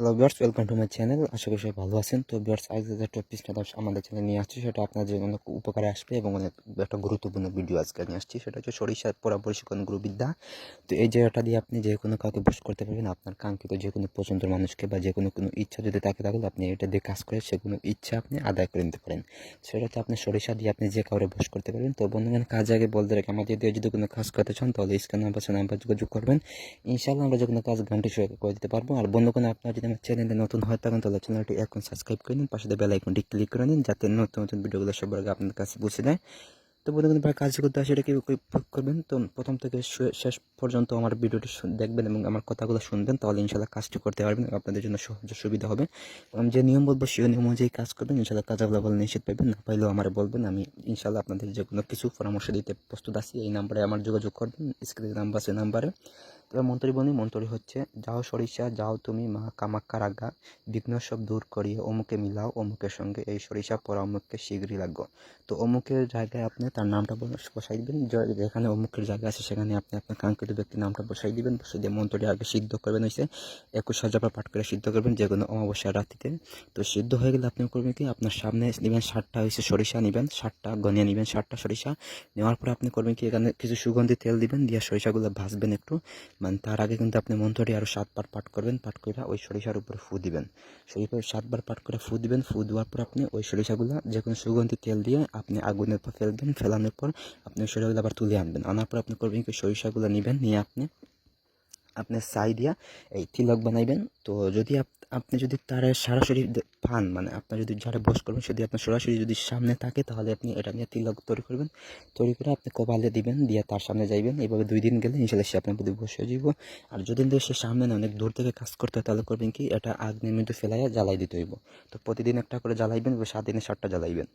Hello viewers welcome to my channel আশা করি সবাই ভালো আছেন। তো বিয়ার্স আজ যে টপিকটা আমাদের চ্যানেলে নিয়ে আসছি, সেটা আপনাদের জন্য অনেক উপকারে আসবে এবং অনেক একটা গুরুত্বপূর্ণ ভিডিও আজকে নিয়ে আসছি। সেটা হচ্ছে সরিষার পরা প্রশিক্ষণ গুরুবিদ্যা। তো এই জায়গাটা দিয়ে আপনি যে কোনো কাউকে বুস্ট করতে পারবেন, আপনার কাঙ্ক্ষিত যে কোনো পছন্দের মানুষকে বা যে কোনো কোনো ইচ্ছা যদি থাকে তাহলে আপনি এটা দিয়ে কাজ করে সে কোনো ইচ্ছা আপনি আদায় করে নিতে পারেন। সেটা হচ্ছে আপনি সরিষা দিয়ে আপনি যে কাউরে বুস্ট করতে পারবেন, তো বন্ধুগণ, কাজ আগে বলতে রাখি আমাদের দিয়ে যদি কোনো কাজ করতে চান, তাহলে স্ক্যান নাম্বার সে নাম্বার যোগাযোগ করবেন। ইনশাআল্লাহ আমরা যে কোনো কাজ ঘন্টি করে দিতে পারব। আর বন্ধুগণ, আপনার যদি আমার চ্যানেলে নতুন হয় থাকেন তাহলে চ্যানেলটি এখন সাবস্ক্রাইব করে নিন, পাশে বেল আইকনটি ক্লিক করে নিন, যাতে নতুন নতুন ভিডিওগুলো সবার আগে আপনার কাছে পৌঁছে দেয় তো বন্ধুগণ প্রায় কাজ করতে আসে, এটা কীভাবে করবেন? তো প্রথম থেকে শেষ পর্যন্ত আমার ভিডিওটি দেখবেন এবং আমার কথাগুলো শুনবেন, তাহলে ইনশাল্লাহ কাজটি করতে পারবেন আপনাদের জন্য সহজ সুবিধা হবে। আমি যে নিয়ম বলব, সেই নিয়ম অনুযায়ী কাজ করবেন ইনশাল্লাহ কাজ ভালো নিশ্চিত পাবেন না পাইলেও আমার বলবেন, আমি ইনশাল্লাহ আপনাদের যে কোনো কিছু পরামর্শ দিতে প্রস্তুত আছি, এই নাম্বারে আমার যোগাযোগ করবেন স্ক্রিনের নাম্বার সেই নাম্বারে মন্ত্রী মন্ত্রী হচ্ছে, যাও সরিষা, যাও তুমি মা কামাক্কার আজ্ঞা বিঘ্ন সব দূর করিয়ে অমুকে মিলাও, অমুকের সঙ্গে এই সরিষা পরা অমুককে শীঘ্রই লাগো। তো অমুকের জায়গায় আপনি তার নামটা বসাই দিবেন যেখানে অমুকের জায়গা আছে সেখানে আপনি আপনার কাঙ্ক্ষিত ব্যক্তির নামটা বসাই দিবেন বসে দিয়ে মন্ত্রটি আগে সিদ্ধ করবেন হয়েছে একুশ হাজার পাঠ করে সিদ্ধ করবেন যে কোনো অমাবস্যার রাত্রিতে। তো সিদ্ধ হয়ে গেলে আপনি করবেন কি, আপনার সামনে নেবেন ষাটটা হয়েছে সরিষা নেবেন ষাটটা গনিয়া নেবেন ষাটটা সরিষা। নেওয়ার পরে আপনি করবেন কি, এখানে কিছু সুগন্ধি তেল দিবেন, দিয়ে সরিষাগুলো ভাজবেন একটু। মানে তার আগে কিন্তু আপনি মন্ত্রটি আরও সাতবার পাঠ করবেন, পাঠ করে ওই সরিষার উপরে ফু দিবেন। সরিষার সাতবার পাঠ করে ফু দিবেন, ফু দেওয়ার পর আপনি ওই সরিষাগুলো যে কোনো সুগন্ধি তেল দিয়ে আপনি আগুনের পর ফেলবেন, ফেলানোর পর আপনি ওই সরিষাগুলো আবার তুলে আনবেন। আনার পর আপনি করবেন কি, সরিষাগুলো নেবেন, নিয়ে আপনি আপনি ছাই দিয়া এই তিলক বানাইবেন। তো যদি আপনি যদি তার সরাসরি পান মানে আপনার যদি যারা বস করবেন, যদি আপনার সরাসরি যদি সামনে থাকে, তাহলে আপনি এটা নিয়ে তিলক তৈরি করবেন। তৈরি করে আপনি কপালে দিবেন, দিয়ে তার সামনে যাইবেন। এইভাবে দুই দিন গেলে ইনশাল্লাহ সে আপনার প্রতি বসে যাব। আর যদি সে সামনে না, অনেক দূর থেকে কাজ করতে হয়, তাহলে করবেন কি? এটা আগ্নের মধ্যে ফেলাইয়া জ্বালাই দিতে হইব। তো প্রতিদিন একটা করে জ্বালাইবেন বা সাত দিনে সাতটা জ্বালাইবেন।